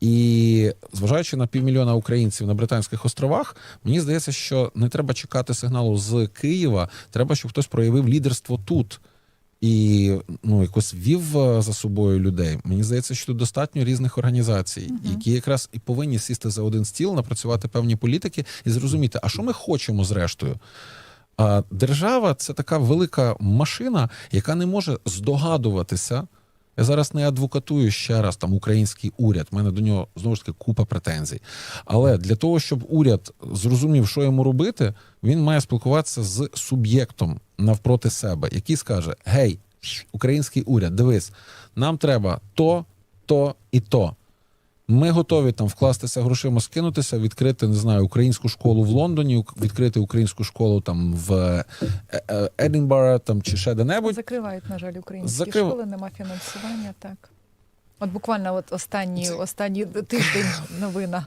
І зважаючи на півмільйона українців на Британських островах, мені здається, що не треба чекати сигналу з Києва. Треба, щоб хтось проявив лідерство тут і ну якось вів е, за собою людей. Мені здається, що тут достатньо різних організацій, які якраз і повинні сісти за один стіл, напрацювати певні політики і зрозуміти, а що ми хочемо зрештою. А держава це така велика машина, яка не може здогадуватися. Я зараз не адвокатую ще раз там український уряд. У мене до нього знову ж таки купа претензій. Але для того, щоб уряд зрозумів, що йому робити, він має спілкуватися з суб'єктом навпроти себе, який скаже: Гей, український уряд, дивись, нам треба то, то і то. Ми готові там вкластися грошима, скинутися, відкрити, не знаю, українську школу в Лондоні, відкрити українську школу там в е, е, там чи ще де-небудь. Закривають, на жаль, українські Закрив- школи, нема фінансування. Так. От буквально от останні, останні тиждень новина.